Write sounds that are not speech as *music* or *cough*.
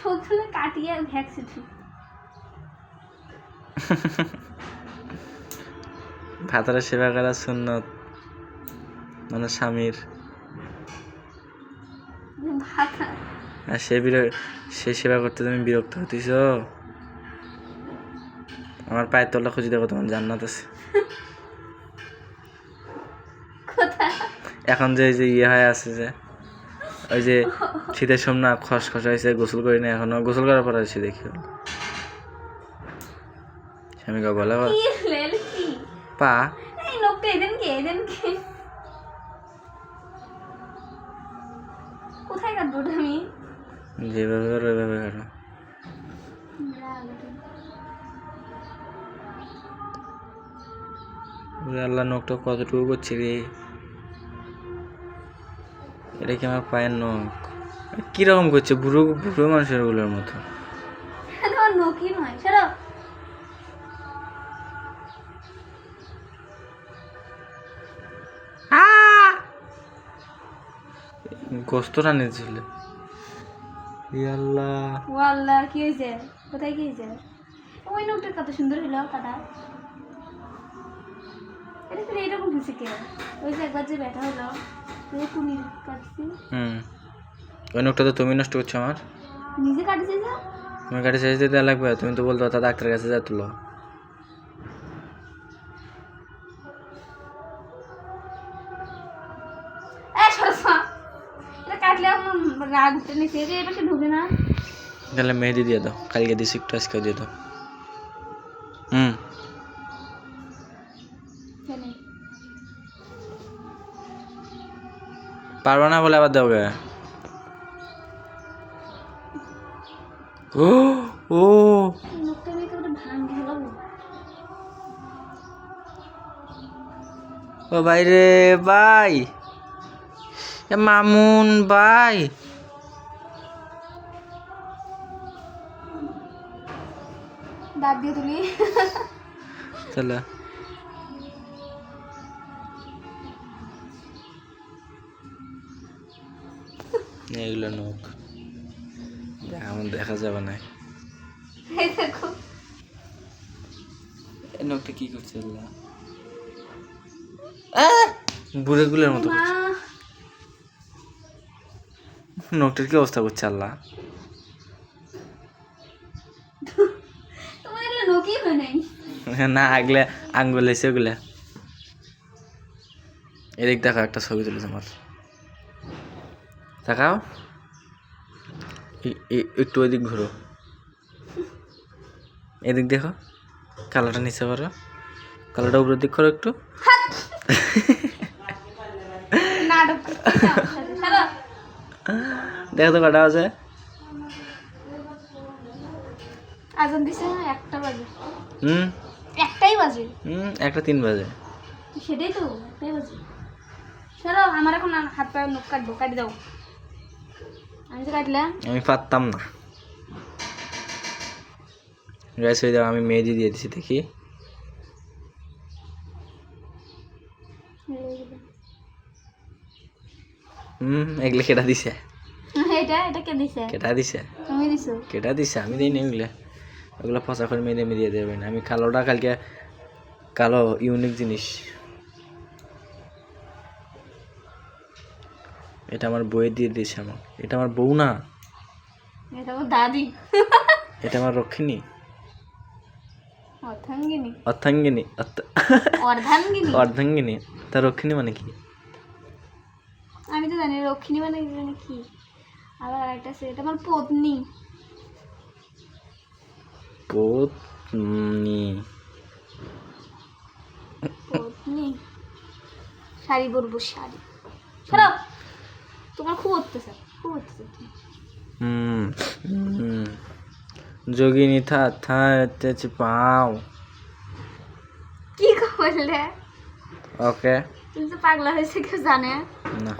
সবগুলো কাটিয়ে ভ্যাকসিন ভাতারা সেবা করা সুন্নত মানে স্বামীর। আর সে বির সে সেবা করতে তুমি বিরক্ত হতিস আমার পায়ের তলা খুঁজে দেখো তোমার জান্নাত আছে। এখন যে এই যে ইয়ে হয়ে আছে যে ওই যে শীতের সময় না খসখস হয়েছে গোসল করি না এখনও। গোসল করার পর আছে দেখি। স্বামীকে বলে বল, পা। কোথায় কাটবো আমি? যেভাবে করো ওইভাবে ওরে আল্লাহ নখটা কতটুকু করছি রে? এটা কি আমার পায়ের নখ? কীরকম করছে বুড়ো বুড়ো মানুষেরগুলোর মতো তোমার নয় সরো গোস্ত রান্না ছিল আল্লাহ। ও আল্লাহ কি হয়েছে? কোথায় কি হয়েছে? ওই নোকটা কত সুন্দর হইল কাটা এটা তো এরকম হয়েছে কে ওই যে একবার যে ব্যথা হলো হুম। ওই নখটা তো তুমি নষ্ট করছ আমার। নিজে কাটছি যা? তুমি গাড়ি চাইতে দেওয়া লাগবে তুমি তো বলতো তা ডাক্তারের কাছে যা তুলো। তাহলে মেহেদি দিয়ে দাও কালকে দিছি একটু আজকে দিয়ে দাও। পারবা না বলে আবার গে ও ও। ও ভাই রে ভাই। মামুন ভাই। দাঁত দিয়ে তুমি। তাহলে। এগুলো নখ। আমার দেখা যাবে না। নখটা কি করছে আল্লাহ বুড়েগুলোর মতো নখটার কি অবস্থা করছে আল্লাহ? না আগলে আঙ্গুল এসে ওগুলা এদিক দেখো একটা ছবি তুলেছে তোমার তাকাও একটু ওইদিক ঘুরো। এদিক দেখো, কালারটা নিচে করো কালারটা উপরের দিক করো একটু। দেখো তো কটা আছে আজান দিছে একটা বাজে। হুম? একটাই বাজে হুম, একটা তিন বাজে। সেটাই তো আমার এখন হাত পায়ে নখ কাটবো, কাটি দাও। আমি তো কাটলাম। আমি পারতাম না। গ্যাস হয়ে যাও আমি মেহেদি দিয়ে দিছি দেখি। হুম এগুলো কেটা দিছে? *laughs* এটা এটা কে দিছে? কেটা দিছে? তুমি দিছো? কেটা দিছে? আমি দিই না ওগুলো ওগুলো পচা করে মেয়েদের মেয়ে দিয়ে দেবে আমি কালোটা কালকে কালো ইউনিক জিনিস। এটা আমার বইয়ে দিয়ে দিয়েছে আমার এটা আমার বউ না। এটা আমার দাদি। এটা আমার রক্ষিণী। অর্ধাঙ্গিনী। অর্থাঙ্গিনী অর্থ- অর্ধাঙ্গিনী? অর্ধাঙ্গিনী। তা রক্ষিণী মানে কি? আমি তো জানি রক্ষিণী মানে জানি কি? আবার আরেকটা আছে এটা আমার পত্নী। পত্নী। পত্নী। শাড়ি পরবো শাড়ি। সরাও তোমার খুব অত্যাচার খুব অত্যাচার হুম যোগিনী থা থা তেচ পাও। কি করলে? ওকে। তুমি তো পাগলা হয়েছে কেউ জানে। না।